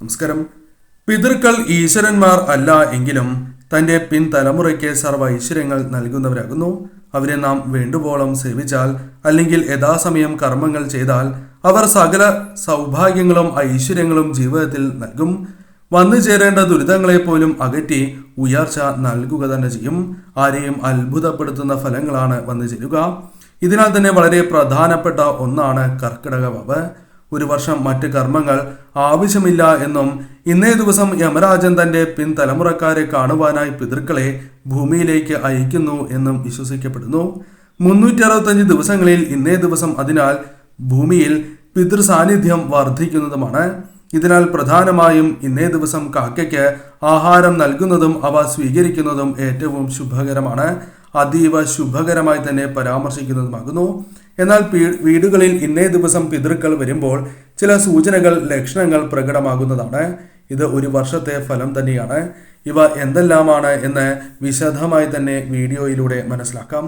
നമസ്കാരം. പിതൃക്കൾ ഈശ്വരന്മാർ അല്ല എങ്കിലും തന്റെ പിൻതലമുറയ്ക്ക് സർവ ഐശ്വര്യങ്ങൾ നൽകുന്നവരാകുന്നു. അവരെ നാം വേണ്ടുവോളം സേവിച്ചാൽ അല്ലെങ്കിൽ യഥാസമയം കർമ്മങ്ങൾ ചെയ്താൽ അവർ സകല സൗഭാഗ്യങ്ങളും ഐശ്വര്യങ്ങളും ജീവിതത്തിൽ നൽകും. വന്നു ചേരേണ്ട ദുരിതങ്ങളെ പോലും അകറ്റി ഉയർച്ച നൽകുക തന്നെ ചെയ്യും. ആരെയും അത്ഭുതപ്പെടുത്തുന്ന ഫലങ്ങളാണ് വന്നു ചേരുക. ഇതിനാൽ തന്നെ വളരെ പ്രധാനപ്പെട്ട ഒന്നാണ് കർക്കിടക വവ്. ഒരു വർഷം മറ്റ് കർമ്മങ്ങൾ ആവശ്യമില്ല എന്നും ഇന്നേ ദിവസം യമരാജൻ തന്റെ പിൻതലമുറക്കാരെ കാണുവാനായി പിതൃക്കളെ ഭൂമിയിലേക്ക് അയക്കുന്നു എന്നും വിശ്വസിക്കപ്പെടുന്നു. മുന്നൂറ്റി അറുപത്തഞ്ച് ദിവസങ്ങളിൽ ഇന്നേ ദിവസം അതിനാൽ ഭൂമിയിൽ പിതൃ സാന്നിധ്യം വർദ്ധിക്കുന്നതുമാണ് ഇതിനാൽ പ്രധാനമായും ഇന്നേ ദിവസം കാക്കയ്ക്ക് ആഹാരം നൽകുന്നതും അവ സ്വീകരിക്കുന്നതും ഏറ്റവും ശുഭകരമാണ്. അതീവ ശുഭകരമായി തന്നെ പരാമർശിക്കുന്നതുമാകുന്നു. എന്നാൽ വീടുകളിൽ ഇന്നേ ദിവസം പിതൃക്കൾ വരുമ്പോൾ ചില സൂചനകൾ ലക്ഷണങ്ങൾ പ്രകടമാകുന്നതാണ്. ഇത് ഒരു വർഷത്തെ ഫലം തന്നെയാണ്. ഇവ എന്തെല്ലാമാണ് എന്ന് വിശദമായി തന്നെ വീഡിയോയിലൂടെ മനസ്സിലാക്കാം.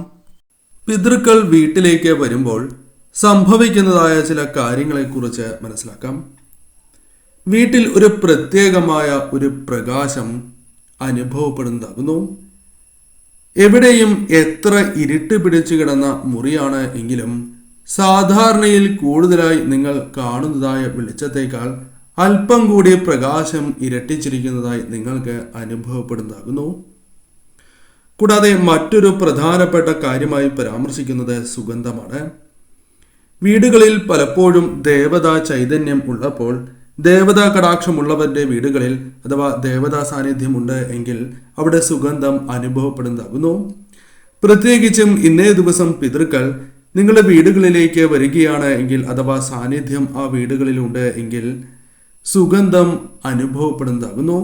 പിതൃക്കൾ വീട്ടിലേക്ക് വരുമ്പോൾ സംഭവിക്കുന്നതായ ചില കാര്യങ്ങളെക്കുറിച്ച് മനസ്സിലാക്കാം. വീട്ടിൽ ഒരു പ്രത്യേകമായ ഒരു പ്രകാശം അനുഭവപ്പെടുന്നതാകുന്നു. എവിടെയും എത്ര ഇരുട്ട് പിടിച്ചു കിടന്ന മുറിയാണ് എങ്കിലും സാധാരണയിൽ കൂടുതലായി നിങ്ങൾ കാണുന്നതായ വെളിച്ചത്തേക്കാൾ അല്പം കൂടി പ്രകാശം ഇരട്ടിച്ചിരിക്കുന്നതായി നിങ്ങൾക്ക് അനുഭവപ്പെടുന്നതാകുന്നു. കൂടാതെ മറ്റൊരു പ്രധാനപ്പെട്ട കാര്യമായി പരാമർശിക്കുന്നത് സുഗന്ധമാണ്. വീടുകളിൽ പലപ്പോഴും ദേവതാ ചൈതന്യം ഉള്ളപ്പോൾ ദേവതാ കടാക്ഷമുള്ളവരുടെ വീടുകളിൽ അഥവാ ദേവതാ സാന്നിധ്യമുണ്ട് എങ്കിൽ അവിടെ സുഗന്ധം അനുഭവപ്പെടുന്നതാകുന്നു. പ്രത്യേകിച്ചും ഇന്നേ ദിവസം പിതൃക്കൾ നിങ്ങളുടെ വീടുകളിലേക്ക് വരികയാണ് എങ്കിൽ അഥവാ സാന്നിധ്യം ആ വീടുകളിലുണ്ട് എങ്കിൽ സുഗന്ധം അനുഭവപ്പെടുന്നതാകുന്നു.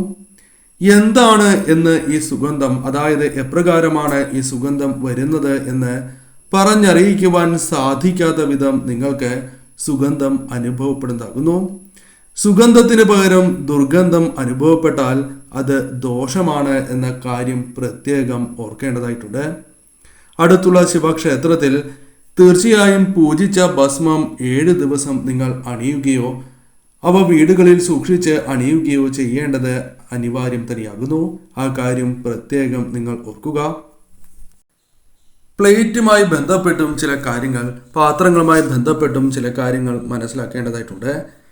എന്താണ് എന്ന് ഈ സുഗന്ധം? അതായത് എപ്രകാരമാണ് ഈ സുഗന്ധം വരുന്നത് എന്ന് പറഞ്ഞറിയിക്കുവാൻ സാധിക്കാത്ത വിധം നിങ്ങൾക്ക് സുഗന്ധം അനുഭവപ്പെടുന്നതാകുന്നു. സുഗന്ധത്തിന് പകരം ദുർഗന്ധം അനുഭവപ്പെട്ടാൽ അത് ദോഷമാണ് എന്ന കാര്യം പ്രത്യേകം ഓർക്കേണ്ടതായിട്ടുണ്ട്. അടുത്തുള്ള ശിവക്ഷേത്രത്തിൽ തീർച്ചയായും പൂജിച്ച ഭസ്മം ഏഴ് ദിവസം നിങ്ങൾ അണിയുകയോ അവ വീടുകളിൽ സൂക്ഷിച്ച് അണിയുകയോ ചെയ്യേണ്ടത് അനിവാര്യം തന്നെയാകുന്നു. ആ കാര്യം പ്രത്യേകം നിങ്ങൾ ഓർക്കുക. പ്ലേറ്റുമായി ബന്ധപ്പെട്ടും ചില കാര്യങ്ങൾ പാത്രങ്ങളുമായി ബന്ധപ്പെട്ടും ചില കാര്യങ്ങൾ മനസ്സിലാക്കേണ്ടതായിട്ടുണ്ട്.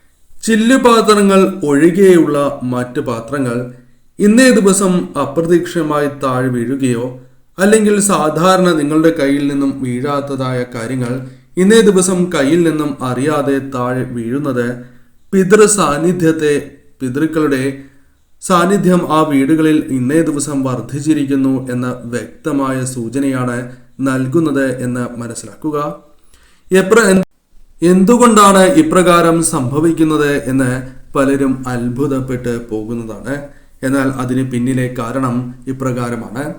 ചില്ല് പാത്രങ്ങൾ ഒഴികെയുള്ള മറ്റ് പാത്രങ്ങൾ ഇന്നേ ദിവസം അപ്രതീക്ഷിതമായി താഴെ വീഴുകയോ അല്ലെങ്കിൽ സാധാരണ നിങ്ങളുടെ കയ്യിൽ നിന്നും വീഴാത്തതായ കാര്യങ്ങൾ ഇന്നേ ദിവസം കയ്യിൽ നിന്നും അറിയാതെ താഴെ വീഴുന്നത് പിതൃ സാന്നിധ്യത്തെ പിതൃക്കളുടെ സാന്നിധ്യം ആ വീടുകളിൽ ഇന്നേ ദിവസം വർദ്ധിച്ചിരിക്കുന്നു എന്ന വ്യക്തമായ സൂചനയാണ് നൽകുന്നത് എന്ന് മനസ്സിലാക്കുക. എപ്ര എന്തുകൊണ്ടാണ് ഇപ്രകാരം സംഭവിക്കുന്നത് എന്ന് പലരും അത്ഭുതപ്പെട്ട് പോകുന്നതാണ്. എന്നാൽ അതിന് പിന്നിലെ കാരണം ഇപ്രകാരമാണ്.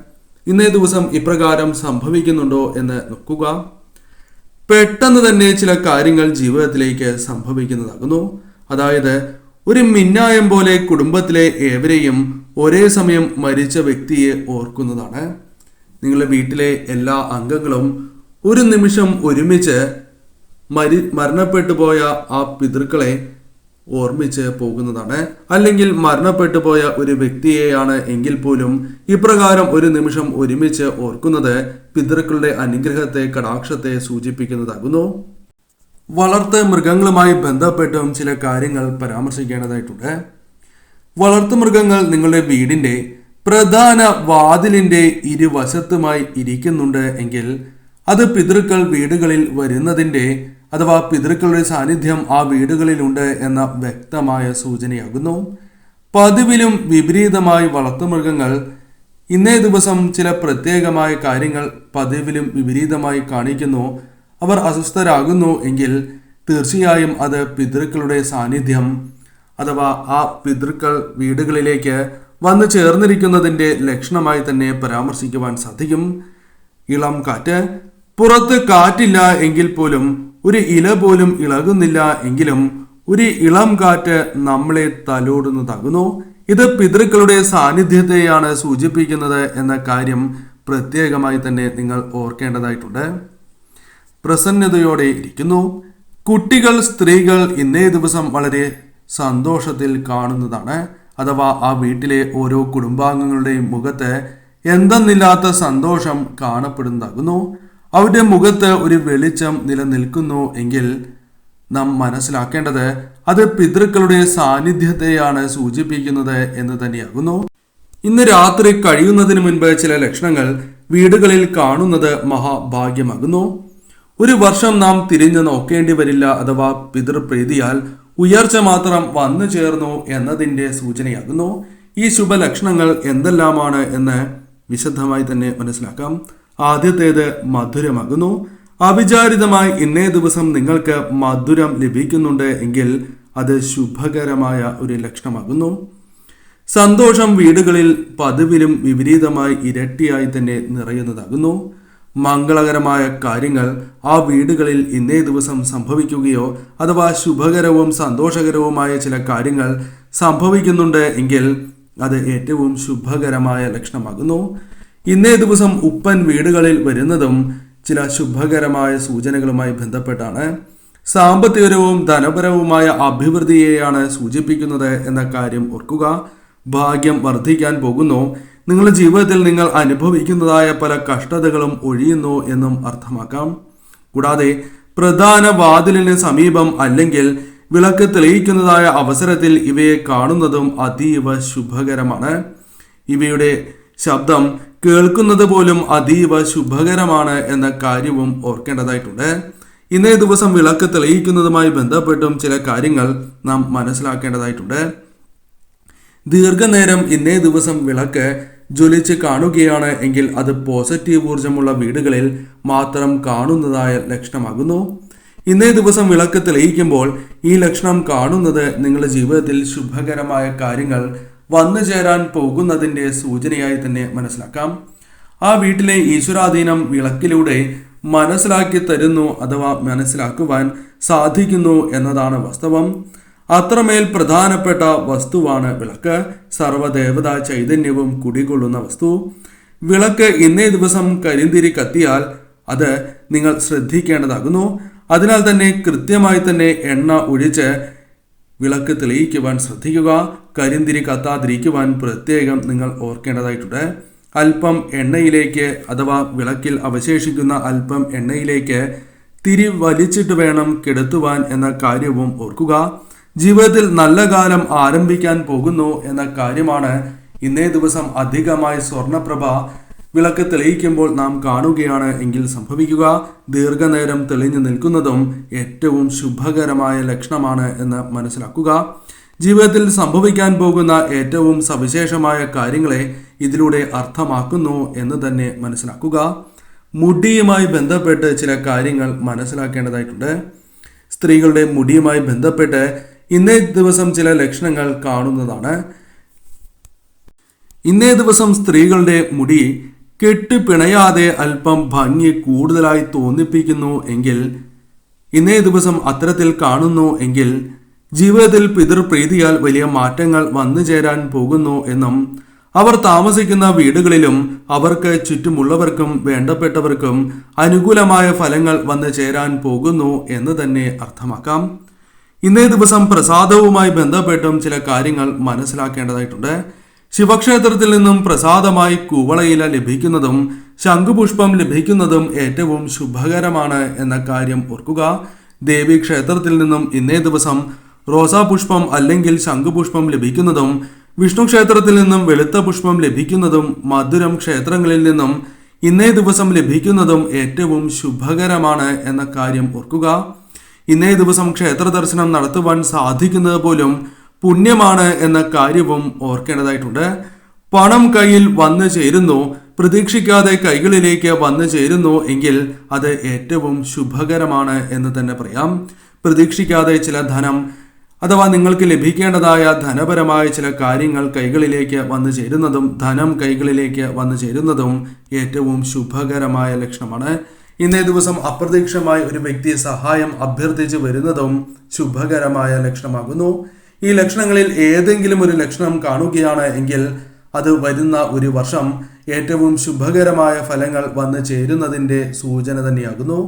ഇന്നേ ദിവസം ഇപ്രകാരം സംഭവിക്കുന്നുണ്ടോ എന്ന് നോക്കുക. പെട്ടെന്ന് തന്നെ ചില കാര്യങ്ങൾ ജീവിതത്തിലേക്ക് സംഭവിക്കുന്നതാകുന്നു. അതായത് ഒരു മിന്നായം പോലെ കുടുംബത്തിലെ ഏവരെയും ഒരേ സമയം മരിച്ച വ്യക്തിയെ ഓർക്കുന്നതാണ്. നിങ്ങളുടെ വീട്ടിലെ എല്ലാ അംഗങ്ങളും ഒരു നിമിഷം ഒരുമിച്ച് മരി മരണപ്പെട്ടു പോയ ആ പിതൃക്കളെ ഓർമ്മിച്ച് പോകുന്നതാണ്. അല്ലെങ്കിൽ മരണപ്പെട്ടു പോയ ഒരു വ്യക്തിയെയാണ് എങ്കിൽ പോലും ഇപ്രകാരം ഒരു നിമിഷം ഒരുമിച്ച് ഓർക്കുന്നത് പിതൃക്കളുടെ അനുഗ്രഹത്തെ കടാക്ഷത്തെ സൂചിപ്പിക്കുന്നതാകുന്നു. വളർത്ത് മൃഗങ്ങളുമായി ബന്ധപ്പെട്ടും ചില കാര്യങ്ങൾ പരാമർശിക്കേണ്ടതായിട്ടുണ്ട്. വളർത്തു മൃഗങ്ങൾ നിങ്ങളുടെ വീടിന്റെ പ്രധാന വാതിലിന്റെ ഇരുവശത്തുമായി ഇരിക്കുന്നുണ്ട് എങ്കിൽ അത് പിതൃക്കൾ വീടുകളിൽ വരുന്നതിന്റെ അഥവാ പിതൃക്കളുടെ സാന്നിധ്യം ആ വീടുകളിലുണ്ട് എന്ന വ്യക്തമായ സൂചനയാകുന്നു. പതിവിലും വിപരീതമായി വളർത്തുമൃഗങ്ങൾ ഇന്നേ ദിവസം ചില പ്രത്യേകമായ കാര്യങ്ങൾ പതിവിലും വിപരീതമായി കാണിക്കുന്നു. അവർ അസ്വസ്ഥരാകുന്നു എങ്കിൽ തീർച്ചയായും അത് പിതൃക്കളുടെ സാന്നിധ്യം. അഥവാ ആ പിതൃക്കൾ വീടുകളിലേക്ക് വന്നു ചേർന്നിരിക്കുന്നതിന്റെ ലക്ഷണമായി തന്നെ പരാമർശിക്കുവാൻ സാധിക്കും. ഇളം കാറ്റ്. പുറത്ത് കാറ്റില്ല എങ്കിൽ പോലും ഒരു ഇല പോലും ഇളകുന്നില്ല എങ്കിലും ഒരു ഇളം കാറ്റ് നമ്മളെ തലോടുന്നതാകുന്നു ഇത് പിതൃക്കളുടെ സാന്നിധ്യത്തെയാണ് സൂചിപ്പിക്കുന്നത് എന്ന കാര്യം പ്രത്യേകമായി തന്നെ നിങ്ങൾ ഓർക്കേണ്ടതായിട്ടുണ്ട്. പ്രസന്നതയോടെ ഇരിക്കുന്നു. കുട്ടികൾ സ്ത്രീകൾ ഇന്നേ ദിവസം വളരെ സന്തോഷത്തിൽ കാണുന്നതാണ്. അഥവാ ആ വീട്ടിലെ ഓരോ കുടുംബാംഗങ്ങളുടെയും മുഖത്ത് എന്തെന്നില്ലാത്ത സന്തോഷം കാണപ്പെടുന്നതാകുന്നു. അവരുടെ മുഖത്ത് ഒരു വെളിച്ചം നിലനിൽക്കുന്നു എങ്കിൽ നാം മനസ്സിലാക്കേണ്ടത് അത് പിതൃക്കളുടെ സാന്നിധ്യത്തെയാണ് സൂചിപ്പിക്കുന്നത് എന്ന് തന്നെയാകുന്നു. ഇന്ന് രാത്രി കഴിയുന്നതിന് മുൻപ് ചില ലക്ഷണങ്ങൾ വീടുകളിൽ കാണുന്നത് മഹാഭാഗ്യമാകുന്നു. ഒരു വർഷം നാം തിരിഞ്ഞു നോക്കേണ്ടി വരില്ല അഥവാ പിതൃപ്രീതിയാൽ ഉയർച്ച മാത്രം വന്നു ചേർന്നു എന്നതിന്റെ സൂചനയാകുന്നു. ഈ ശുഭലക്ഷണങ്ങൾ എന്തെല്ലാമാണ് എന്ന് വിശദമായി തന്നെ മനസ്സിലാക്കാം. ആദ്യത്തേത് മധുരമാകുന്നു. അവിചാരിതമായി ഇന്നേ ദിവസം നിങ്ങൾക്ക് മധുരം ലഭിക്കുന്നുണ്ട് എങ്കിൽ അത് ശുഭകരമായ ഒരു ലക്ഷണമാകുന്നു. സന്തോഷം വീടുകളിൽ പതിവിലും വിപരീതമായി ഇരട്ടിയായി തന്നെ നിറയുന്നതാകുന്നു. മംഗളകരമായ കാര്യങ്ങൾ ആ വീടുകളിൽ ഇന്നേ ദിവസം സംഭവിക്കുകയോ അഥവാ ശുഭകരവും സന്തോഷകരവുമായ ചില കാര്യങ്ങൾ സംഭവിക്കുന്നുണ്ട് എങ്കിൽ അത് ഏറ്റവും ശുഭകരമായ ലക്ഷണമാകുന്നു. ഇന്നേ ദിവസം ഉപ്പൻ വീടുകളിൽ വരുന്നതും ചില ശുഭകരമായ സൂചനകളുമായി ബന്ധപ്പെട്ടാണ്. സാമ്പത്തികരവും ധനപരവുമായ അഭിവൃദ്ധിയെയാണ് സൂചിപ്പിക്കുന്നത് എന്ന കാര്യം ഓർക്കുക. ഭാഗ്യം വർദ്ധിക്കാൻ പോകുന്നു. നിങ്ങളുടെ ജീവിതത്തിൽ നിങ്ങൾ അനുഭവിക്കുന്നതായ പല കഷ്ടതകളും ഒഴിയുന്നു എന്നും അർത്ഥമാക്കാം. കൂടാതെ പ്രധാന വാതിലിന് സമീപം അല്ലെങ്കിൽ വിളക്ക് തെളിയിക്കുന്നതായ അവസരത്തിൽ ഇവയെ കാണുന്നതും അതീവ ശുഭകരമാണ്. ഇവയുടെ ശബ്ദം കേൾക്കുന്നത് പോലും അതീവ ശുഭകരമാണ് എന്ന കാര്യവും ഓർക്കേണ്ടതായിട്ടുണ്ട്. ഇന്നേ ദിവസം വിളക്ക് തെളിയിക്കുന്നതുമായി ബന്ധപ്പെട്ടും ചില കാര്യങ്ങൾ നാം മനസ്സിലാക്കേണ്ടതായിട്ടുണ്ട്. ദീർഘനേരം ഇന്നേ ദിവസം വിളക്ക് ജ്വലിച്ച് കാണുകയാണ് എങ്കിൽ അത് പോസിറ്റീവ് ഊർജമുള്ള വീടുകളിൽ മാത്രം കാണുന്നതായ ലക്ഷണമാകുന്നു. ഇന്നേ ദിവസം വിളക്ക് തെളിയിക്കുമ്പോൾ ഈ ലക്ഷണം കാണുന്നത് നിങ്ങളുടെ ജീവിതത്തിൽ ശുഭകരമായ കാര്യങ്ങൾ വന്നു ചേരാൻ പോകുന്നതിന്റെ സൂചനയായി തന്നെ മനസ്സിലാക്കാം. ആ വീട്ടിലെ ഈശ്വരാധീനം വിളക്കിലൂടെ മനസ്സിലാക്കി തരുന്നു അഥവാ മനസ്സിലാക്കുവാൻ സാധിക്കുന്നു എന്നതാണ് വാസ്തവം. അത്രമേൽ പ്രധാനപ്പെട്ട വസ്തുവാണ് വിളക്ക്. സർവദേവത ചൈതന്യവും കുടികൊള്ളുന്ന വസ്തു. വിളക്ക് ഇന്നേ ദിവസം കരിന്തിരി കത്തിയാൽ അത് നിങ്ങൾ ശ്രദ്ധിക്കേണ്ടതാകുന്നു. അതിനാൽ തന്നെ കൃത്യമായി തന്നെ എണ്ണ ഒഴിച്ച് വിളക്ക് തെളിയിക്കുവാൻ ശ്രദ്ധിക്കുക കരിന്തിരി കത്താതിരിക്കുവാൻ പ്രത്യേകം നിങ്ങൾ ഓർക്കേണ്ടതായിട്ടുണ്ട്. അല്പം എണ്ണയിലേക്ക് അഥവാ വിളക്കിൽ അവശേഷിക്കുന്ന അല്പം എണ്ണയിലേക്ക് തിരി വലിച്ചിട്ട് വേണം കെടുത്തുവാൻ എന്ന കാര്യവും ഓർക്കുക. ജീവിതത്തിൽ നല്ല കാലം ആരംഭിക്കാൻ പോകുന്നു എന്ന കാര്യമാണ് ഇന്നേ ദിവസം അധികമായി സ്വർണപ്രഭ വിളക്ക് തെളിയിക്കുമ്പോൾ നാം കാണുകയാണ് എങ്കിൽ സംഭവിക്കുക. ദീർഘനേരം തെളിഞ്ഞു നിൽക്കുന്നതും ഏറ്റവും ശുഭകരമായ ലക്ഷണമാണ് എന്ന് മനസ്സിലാക്കുക. ജീവിതത്തിൽ സംഭവിക്കാൻ പോകുന്ന ഏറ്റവും സവിശേഷമായ കാര്യങ്ങളെ ഇതിലൂടെ അർത്ഥമാക്കുന്നു എന്ന് തന്നെ മനസ്സിലാക്കുക. മുടിയുമായി ബന്ധപ്പെട്ട് ചില കാര്യങ്ങൾ മനസ്സിലാക്കേണ്ടതായിട്ടുണ്ട്. സ്ത്രീകളുടെ മുടിയുമായി ബന്ധപ്പെട്ട് ഇന്നേ ദിവസം ചില ലക്ഷണങ്ങൾ കാണുന്നതാണ്. ഇന്നേ ദിവസം സ്ത്രീകളുടെ മുടി കെട്ടിപ്പിണയാതെ അല്പം ഭംഗി കൂടുതലായി തോന്നിപ്പിക്കുന്നു എങ്കിൽ ഇന്നേ ദിവസം അത്തരത്തിൽ കാണുന്നു എങ്കിൽ ജീവിതത്തിൽ പിതൃപ്രീതിയാൽ വലിയ മാറ്റങ്ങൾ വന്നു ചേരാൻ പോകുന്നു എന്നും അവർ താമസിക്കുന്ന വീടുകളിലും അവർക്ക് ചുറ്റുമുള്ളവർക്കും വേണ്ടപ്പെട്ടവർക്കും അനുകൂലമായ ഫലങ്ങൾ വന്നു ചേരാൻ പോകുന്നു എന്ന് തന്നെ അർത്ഥമാക്കാം. ഇന്നേ ദിവസം പ്രസാദവുമായി ബന്ധപ്പെട്ടും ചില കാര്യങ്ങൾ മനസ്സിലാക്കേണ്ടതായിട്ടുണ്ട്. ശിവക്ഷേത്രത്തിൽ നിന്നും പ്രസാദമായി കുവളയില ലഭിക്കുന്നതും ശംഖുപുഷ്പം ലഭിക്കുന്നതും ഏറ്റവും ശുഭകരമാണ് എന്ന കാര്യം ഓർക്കുക. ദേവി ക്ഷേത്രത്തിൽ നിന്നും ഇന്നേ ദിവസം റോസാപുഷ്പം അല്ലെങ്കിൽ ശംഖുപുഷ്പം ലഭിക്കുന്നതും വിഷ്ണു ക്ഷേത്രത്തിൽ നിന്നും വെളുത്ത പുഷ്പം ലഭിക്കുന്നതും മധുരം ക്ഷേത്രങ്ങളിൽ നിന്നും ഇന്നേ ദിവസം ലഭിക്കുന്നതും ഏറ്റവും ശുഭകരമാണ് എന്ന കാര്യം ഓർക്കുക. ഇന്നേ ദിവസം ക്ഷേത്ര ദർശനം നടത്തുവാൻ സാധിക്കുന്നത് പോലും പുണ്യമാണ് എന്ന കാര്യവും ഓർക്കേണ്ടതായിട്ടുണ്ട്. പണം കയ്യിൽ വന്നു ചേരുന്നു പ്രതീക്ഷിക്കാതെ കൈകളിലേക്ക് വന്നു ചേരുന്നു എങ്കിൽ അത് ഏറ്റവും ശുഭകരമാണ് എന്ന് തന്നെ പറയാം. പ്രതീക്ഷിക്കാതെ ചില ധനം അഥവാ നിങ്ങൾക്ക് ലഭിക്കേണ്ടതായ ധനപരമായ ചില കാര്യങ്ങൾ കൈകളിലേക്ക് വന്നു ചേരുന്നതും ധനം കൈകളിലേക്ക് വന്നു ചേരുന്നതും ഏറ്റവും ശുഭകരമായ ലക്ഷണമാണ്. ഇന്നേ ദിവസം അപ്രതീക്ഷിതമായി ഒരു വ്യക്തി സഹായം അഭ്യർത്ഥിച്ച് വരുന്നതും ശുഭകരമായ ലക്ഷണമാകുന്നു. ഈ ലക്ഷണങ്ങളിൽ ഏതെങ്കിലും ഒരു ലക്ഷണം കാണുകയാണ് എങ്കിൽ അത് വരുന്ന ഒരു വർഷം ഏറ്റവും ശുഭകരമായ ഫലങ്ങൾ വന്നു ചേരുന്നതിന്റെ സൂചന തന്നെയാകുന്നു.